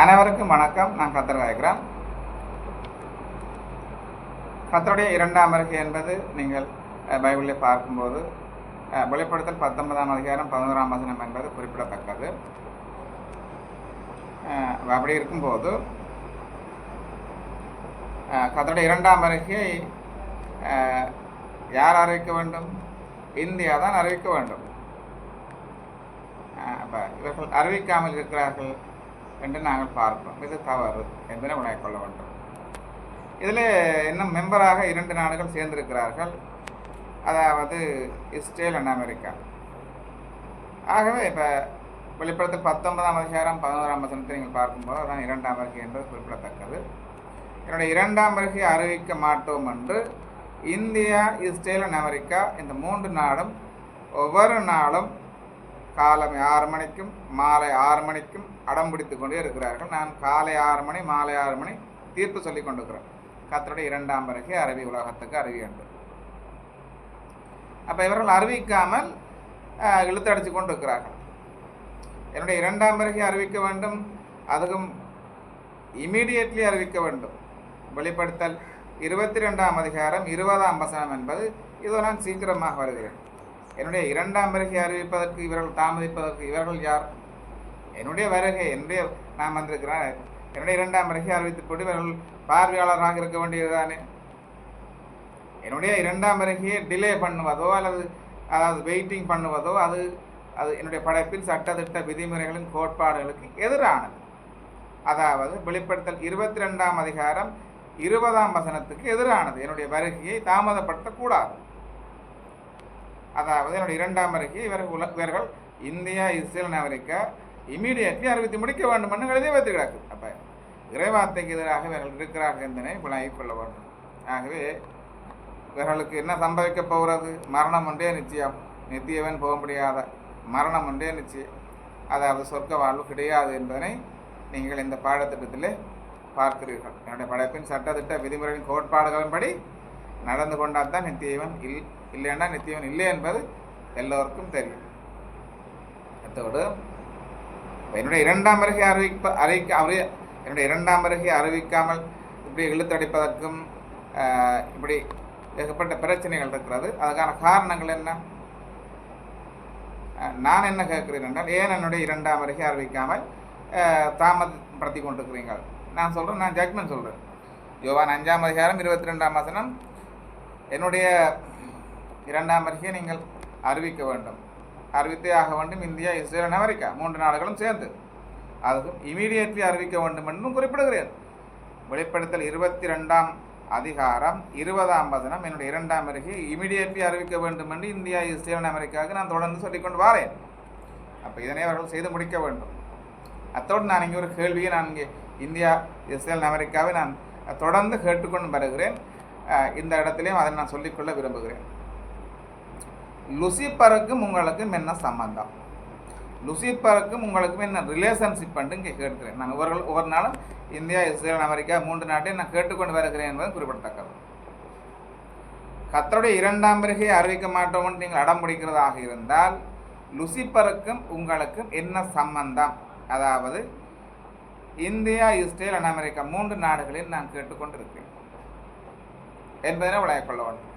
அனைவருக்கும் வணக்கம். நான் கத்தர் காய்க்கிறேன் கத்தருடைய இரண்டாம் வருகை என்பது நீங்கள் பைபிளில் பார்க்கும்போது வெளிப்படுத்தல் பத்தொன்பதாம் அதிகாரம் பதினோராம் வசனம் என்பது குறிப்பிடத்தக்கது. அப்படி இருக்கும்போது கத்தருடைய இரண்டாம் வருகையை யார் அறிவிக்க வேண்டும்? இந்தியா தான் அறிவிக்க வேண்டும். அப்போ இவர்கள் அறிவிக்காமல் இருக்கிறார்கள். என்று நாங்கள் பார்க்கிறோம். இது தவறு என்பதை உணர்ந்து கொள்ள வேண்டும். இதில் இன்னும் மெம்பராக இரண்டு நாடுகள் சேர்ந்திருக்கிறார்கள். அதாவது இஸ்ரேல் அண்ட் அமெரிக்கா. ஆகவே இப்போ வெளிப்படத்தில் பத்தொன்பதாம் அதிகாரம் பதினோராம் வசனத்தை நீங்கள் பார்க்கும்போது அதான் இரண்டாம் வருகை என்பது குறிப்பிடத்தக்கது. என்னுடைய இரண்டாம் வருகை அறிவிக்க மாட்டோம் என்று இந்தியா இஸ்ரேல் அண்ட் அமெரிக்கா இந்த மூன்று நாடும் ஒவ்வொரு நாளும் காலை ஆறு மணிக்கும் மாலை ஆறு மணிக்கும் அடம் பிடித்து கொண்டே இருக்கிறார்கள். நான் காலை ஆறு மணி மாலை ஆறு மணி தீர்ப்பு சொல்லி கொண்டிருக்கிறேன் கத்தருடைய இரண்டாம் பிறகு அறிவி உலகத்துக்கு அறிவி உண்டு அப்போ இவர்கள் அறிவிக்காமல் இழுத்தடிச்சு கொண்டு இருக்கிறார்கள் என்னுடைய இரண்டாம் வருகை அறிவிக்க வேண்டும். அதுவும் இமீடியட்லி அறிவிக்க வேண்டும். வெளிப்படுத்தல் இருபத்தி ரெண்டாம் அதிகாரம் இருபதாம் வசனம் என்பது இதோ நான் சீக்கிரமாக வருகிறேன். என்னுடைய இரண்டாம் வருகை அறிவிப்பதற்கு இவர்கள் தாமதிப்பதற்கு இவர்கள் யார்? என்னுடைய வருகை என்னுடைய நான் வந்திருக்கிறேன் என்னுடைய இரண்டாம் வருகை அறிவித்து இவர்கள் பார்வையாளராக இருக்க வேண்டியதுதானே? என்னுடைய இரண்டாம் வருகையை டிலே பண்ணுவதோ அல்லது அதாவது வெயிட்டிங் பண்ணுவதோ அது அது என்னுடைய படைப்பின் சட்டத்திட்ட விதிமுறைகளின் கோட்பாடுகளுக்கு எதிரானது. அதாவது வெளிப்படுத்தல் இருபத்தி ரெண்டாம் அதிகாரம் இருபதாம் வசனத்துக்கு எதிரானது. என்னுடைய வருகையை தாமதப்படுத்தக்கூடாது. அதாவது என்னுடைய இரண்டாம் அறிக்கை இவர்கள் இவர்கள் இந்தியா இஸ்ரேல் அமெரிக்கா இமீடியட்லி அறிவித்து முடிக்க வேண்டும் என்று எழுதி வைத்து கிடக்கு. அப்போ இறைவார்த்தைக்கு எதிராக இவர்கள் இருக்கிறார்கள் என்பதை விளங்கிக் கொள்ள வேண்டும். ஆகவே இவர்களுக்கு என்ன சம்பவிக்க போகிறது? மரணம் ஒன்றே நிச்சயம். நித்தியவன் போக முடியாத மரணம் ஒன்றே நிச்சயம். அதாவது சொர்க்க வாழ்வு கிடையாது என்பதனை நீங்கள் இந்த பாடத்திட்டத்திலே பார்க்கிறீர்கள். என்னுடைய படைப்பின் சட்டத்திட்ட விதிமுறைகளின் கோட்பாடுகளின்படி நடந்து கொண்டால் தான் நித்தியவன் இல் இல்லைன்னா நித்தியவன் இல்லை என்பது எல்லோருக்கும் தெரியும். அத்தோடு என்னுடைய இரண்டாம் வருகை அறிவிப்ப அறிவிக்க அறி என்னுடைய இரண்டாம் வருகை அறிவிக்காமல் இப்படி இழுத்தடிப்பதற்கும் இப்படி ஏகப்பட்ட பிரச்சனைகள் இருக்கிறது. அதுக்கான காரணங்கள் என்ன? நான் என்ன கேட்கிறேன் என்றால் ஏன் என்னுடைய இரண்டாம் வருகை அறிவிக்காமல் தாமதப்படுத்தி கொண்டிருக்கிறீர்கள்? நான் சொல்கிறேன் நான் ஜட்மெண்ட் சொல்கிறேன் யோவான் அஞ்சாம் அதிகாரம் இருபத்தி ரெண்டாம் வசனம் என்னுடைய இரண்டாம் வருகையை நீங்கள் அறிவிக்க வேண்டும். அறிவித்தே ஆக வேண்டும் இந்தியா இஸ்ரேல் அமெரிக்கா மூன்று நாடுகளும் சேர்ந்து. அதுவும் இமீடியட்லி அறிவிக்க வேண்டும் என்றும் குறிப்பிடுகிறேன். வெளிப்படுத்தல் இருபத்தி ரெண்டாம் அதிகாரம் இருபதாம் வசனம். என்னுடைய இரண்டாம் அருகே இமீடியட்லி அறிவிக்க வேண்டும் என்று இந்தியா இஸ்ரேல் அமெரிக்காவுக்கு நான் தொடர்ந்து சொல்லிக்கொண்டு வாரேன். அப்போ இதனை அவர்கள் செய்து முடிக்க வேண்டும். அத்தோடு நான் இங்கே ஒரு கேள்வியை நான் இங்கே இந்தியா இஸ்ரேல் அமெரிக்காவை நான் தொடர்ந்து கேட்டுக்கொண்டு வருகிறேன். இந்த இடத்திலையும் அதை நான் சொல்லிக்கொள்ள விரும்புகிறேன். லுசிபருக்கும் உங்களுக்கும் என்ன சம்பந்தம்? லுசிபருக்கும் உங்களுக்கும் என்ன ரிலேஷன்ஷிப் இங்கே கேட்கிறேன் நான் ஒவ்வொரு ஒவ்வொரு நாளும் இந்தியா இஸ்ரேல் அமெரிக்கா மூன்று நாட்டையும் நான் கேட்டுக்கொண்டு வருகிறேன் என்பது குறிப்பிடத்தக்கது. கத்தருடைய இரண்டாம் வருகையை அறிவிக்க மாட்டோம் என்று நீங்கள் அடம் பிடிக்கிறதாக இருந்தால் லுசிபருக்கும் உங்களுக்கும் என்ன சம்பந்தம்? அதாவது இந்தியா இஸ்ரேல் and அமெரிக்கா மூன்று நாடுகளில் நான் கேட்டுக்கொண்டிருக்கிறேன். என்பதனை விளையாட கொள்ள வேண்டும்.